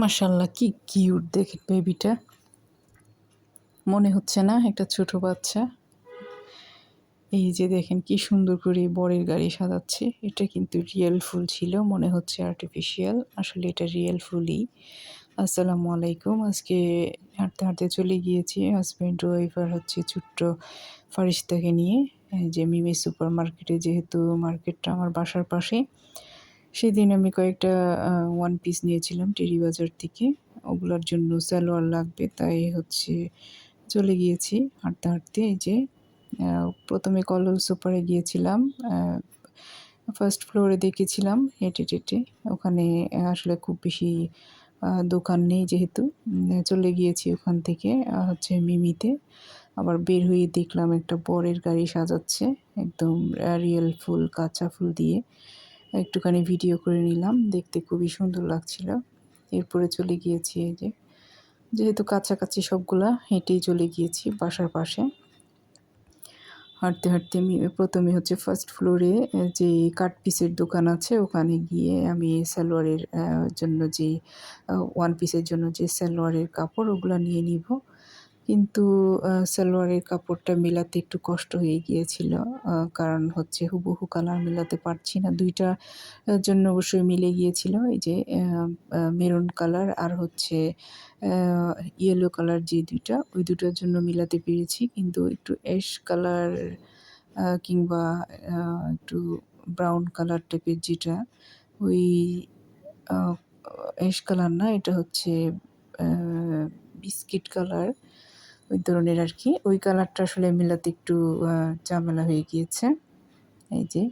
মাশাল্লাহ কি কিউট দেখে বেবিটা মনে হচ্ছে না একটা ছোট বাচ্চা। এই যে দেখেন কি সুন্দর করে বরের গাড়ি সাজাচ্ছে। এটা কিন্তু রিয়েল ফুল ছিল, মনে হচ্ছে আর্টিফিশিয়াল আসলে এটা রিয়েল ফুলই। আসসালামু আলাইকুম, আজকে হাঁটতে হাঁটতে চলে গিয়েছি। হাজব্যান্ড ওয়াইফ আর হচ্ছে ছোট্ট ফারিস্তাকে নিয়ে। যে মিমি সুপার মার্কেটে যেহেতু মার্কেটটা আমার বাসার পাশে। সেদিন আমি কয়েকটা ওয়ান পিস নিয়েছিলাম টেরি বাজার থেকে। ওগুলোর জন্য সালোয়ার লাগবে, তাই হচ্ছে চলে গিয়েছি হাঁটতে হাঁটতে। এই যে প্রথমে কলল সুপারে গিয়েছিলাম ফার্স্ট ফ্লোরে দেখেছিলাম হেঁটে টেটে ওখানে আসলে খুব বেশি দোকান নেই যেহেতু। চলে গিয়েছি ওখান থেকে হচ্ছে মিমিতে। আবার বের হয়ে দেখলাম একটা বরের গাড়ি সাজাচ্ছে, একদম রিয়েল ফুল, কাঁচা ফুল দিয়ে। একটুখানি ভিডিও করে নিলাম। দেখতে খুবই সুন্দর লাগছিল। এরপরে চলে গিয়েছি এই যে, যেহেতু কাছাকাছি সবগুলা হেঁটেই চলে গিয়েছি বাসার পাশে। হাঁটতে হাঁটতে আমি প্রথমে হচ্ছে ফার্স্ট ফ্লোরে যে কাট পিসের দোকান আছে, ওখানে গিয়ে আমি সালোয়ারের জন্য যে ওয়ান পিসের জন্য যে সালোয়ারের কাপড়, ওগুলো নিয়ে নিব। কিন্তু সালোয়ারের কাপড়টা মেলাতে একটু কষ্ট হয়ে গিয়েছিল। কারণ হচ্ছে হুবহু কালার মেলাতে পারছি না। দুইটা জন্য অবশ্যই মিলে গিয়েছিল। এই যে মেরুন কালার আর হচ্ছে ইয়েলো কালার যে দুইটা, ওই দুটার জন্য মিলাতে পেরেছি। কিন্তু একটু অ্যাশ কালার কিংবা একটু ব্রাউন কালার টাইপের যেটা, ওই অ্যাশ কালার না, এটা হচ্ছে বিস্কিট কালার। ওই ধরনের আর কি ওই কালারটা আসলে মেলাতে একটু ঝামেলা হয়ে গিয়েছে। এই যে,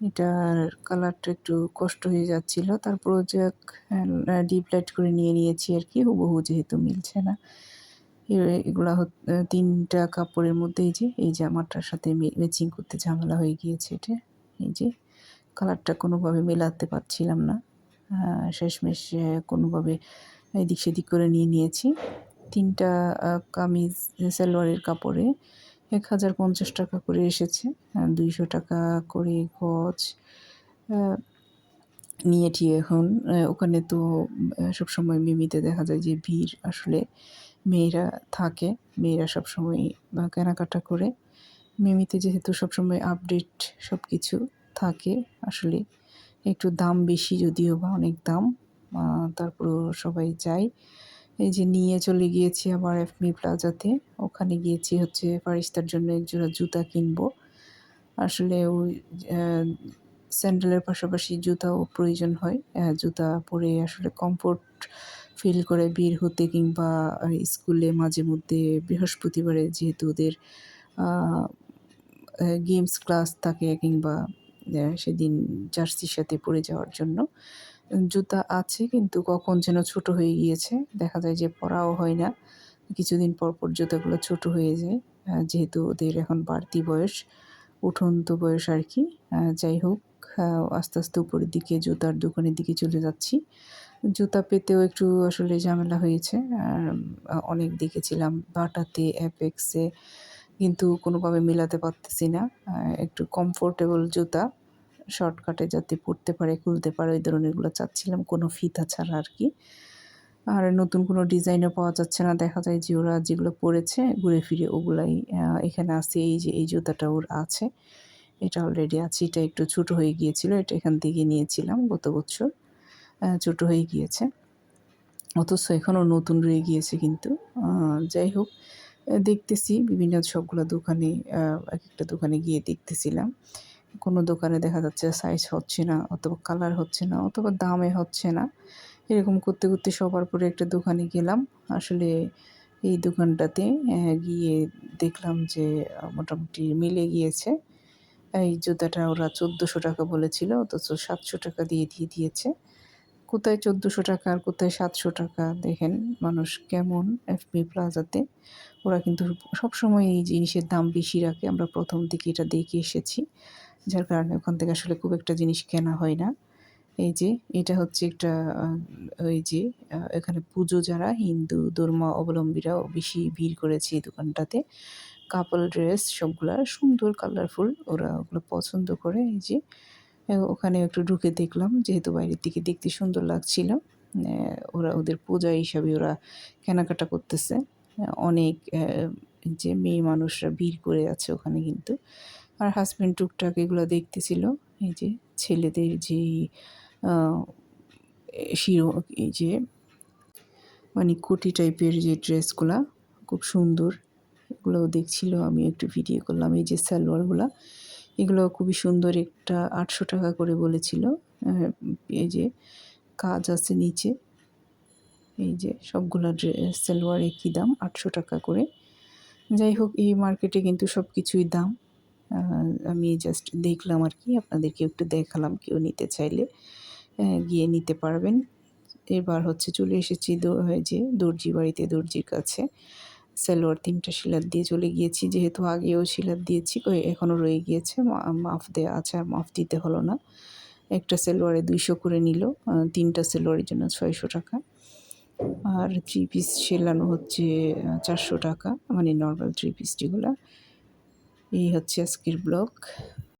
এটার কালারটা একটু কষ্ট হয়ে যাচ্ছিল। তারপরও যাক ডিপ লাইট করে নিয়ে নিয়েছি আর কি হুবহু যেহেতু মিলছে না। এগুলা তিনটা কাপড়ের মধ্যে এই যে এই জামাটার সাথে ম্যাচিং করতে ঝামেলা হয়ে গিয়েছে এটা। এই যে কালারটা কোনোভাবে মেলাতে পারছিলাম না। শেষমেশ কোনোভাবে এদিক সেদিক করে নিয়ে নিয়েছি। তিনটা কামিজ, সালোয়ারের কাপড়ে এক হাজার পঞ্চাশ টাকা করে এসেছে দুইশো টাকা করে গজ নিয়ে ঠিয়ে এখন ওখানে তো সবসময় মিমিতে দেখা যায় যে ভিড় আসলে মেয়েরা থাকে, মেয়েরা সবসময় কেনাকাটা করে। মিমিতে যেহেতু সবসময় আপডেট সব কিছু থাকে, আসলে একটু দাম বেশি যদিও বা অনেক দাম তারপরও সবাই যায়। এই যে নিয়ে চলে গিয়েছি আবার এফমি প্লাজাতে ওখানে গিয়েছি হচ্ছে ফারিস্তার জন্য একজোড়া জুতা কিনবো। আসলে ওই স্যান্ডেলের পাশাপাশি জুতাও প্রয়োজন হয়। জুতা পরে আসলে কমফোর্ট ফিল করে বের হতে কিংবা স্কুলে মাঝে মধ্যে বৃহস্পতিবারে যেহেতু ওদের গেমস ক্লাস থাকে কিংবা সেদিন জার্সির সাথে পরে যাওয়ার জন্য। জুতা আছে কিন্তু কখন যেন ছোট হয়ে গিয়েছে। দেখা যায় যে পরাও হয় না। কিছুদিন পর পর জুতাগুলো ছোট হয়ে যায়। যেহেতু ওদের এখন বাড়তি বয়স, উঠন্ত বয়স আর কি। যাই হোক আস্তে আস্তে উপরের দিকে জুতার দোকানের দিকে চলে যাচ্ছি। জুতা পেতেও একটু আসলে ঝামেলা হয়েছে। আর অনেক দেখেছিলাম বাটাতে, অ্যাপেক্সে, কিন্তু কোনোভাবে মেলাতে পারতেছি না। একটু কমফোর্টেবল জুতা। শর্টকাটে যাতে পড়তে পারে, খুলতে পারে, ওই ধরনেরগুলো চাচ্ছিলাম, কোনো ফিতা ছাড়া আর কি। আর নতুন কোনো ডিজাইনও পাওয়া যাচ্ছে না, দেখা যায় যে ওরা যেগুলো পরেছে, ঘুরে ফিরে ওগুলাই এখানে আছে, এই যে, এই জুতাটা ওর আছে। এটা অলরেডি আছে, এটা একটু ছোটো হয়ে গিয়েছিল, এটা এখান থেকে নিয়েছিলাম গত বছর ছোটো হয়ে গিয়েছে। অথচ এখনও নতুন রয়ে গিয়েছে কিন্তু যাই হোক দেখতেছি, বিভিন্ন সবগুলো দোকানে এক একটা দোকানে গিয়ে দেখতেছিলাম। কোনো দোকানে দেখা যাচ্ছে সাইজ হচ্ছে না অথবা কালার হচ্ছে না অথবা দামে হচ্ছে না। এরকম করতে করতে সবার পরে একটা দোকানে গেলাম। আসলে এই দোকানটাতে গিয়ে দেখলাম যে মোটামুটি মিলে গিয়েছে। এই জুতাটা ওরা চোদ্দোশো টাকা বলেছিল, অথচ সাতশো টাকা দিয়ে দিয়ে দিয়েছে। কোথায় চোদ্দোশো টাকা আর কোথায় সাতশো টাকা? দেখেন মানুষ কেমন এফবি প্লাজাতে ওরা কিন্তু সবসময় এই জিনিসের দাম বেশি রাখে। আমরা প্রথম দিকে এটা দেখে এসেছি। যার কারণে ওখান থেকে আসলে খুব একটা জিনিস কেনা হয় না। এই যে, এটা হচ্ছে একটা ওই যে এখানে পুজো যারা, হিন্দু, ধর্ম অবলম্বীরাও বেশি ভিড় করেছে এই দোকানটাতে। কাপল ড্রেস সবগুলা সুন্দর কালারফুল ওরা ওগুলো পছন্দ করে, এই যে ওখানে একটু ঢুকে দেখলাম, যেহেতু বাইরের দিকে দেখতে সুন্দর লাগছিল। ওরা ওদের পূজা হিসাবে ওরা কেনাকাটা করতেছে। অনেক যে, মেয়ে মানুষরা ভিড় করে আছে ওখানে কিন্তু। আর হাজব্যান্ড টুকটাক এগুলো দেখতেছিল। এই যে ছেলেদের যে শিরো, এই যে মানে কোটি টাইপের যে ড্রেসগুলা, খুব সুন্দর, এগুলোও দেখছিল। আমি একটু ভিডিও করলাম, এই যে সালোয়ারগুলা, এগুলো খুবই সুন্দর একটা আটশো টাকা করে বলেছিল। এই যে কাজ আছে নিচে, এই যে সবগুলো ড্রেস সালোয়ার একই দাম, আটশো টাকা করে। যাই হোক, এই মার্কেটে কিন্তু সব কিছুই দাম। আমি জাস্ট দেখলাম আর কি, আপনাদেরকে একটু দেখালাম, কেউ নিতে চাইলে গিয়ে নিতে পারবেন। এবার হচ্ছে চলে এসেছি যে দর্জি বাড়িতে, দর্জির কাছে। সালোয়ার তিনটা শিলার দিয়ে চলে গিয়েছি, যেহেতু আগেও শিলার দিয়েছি এখনও রয়ে গিয়েছে মাফ দেওয়া আছে আর মাফ দিতে হলো না। একটা সেলোয়ারে দুইশো করে নিল তিনটা সেলোয়ারের জন্য ছয়শো টাকা। আর থ্রি পিস সেলানো হচ্ছে চারশো টাকা মানে নর্মাল থ্রি পিস যেগুলো। এই হচ্ছে আজকের ব্লগ।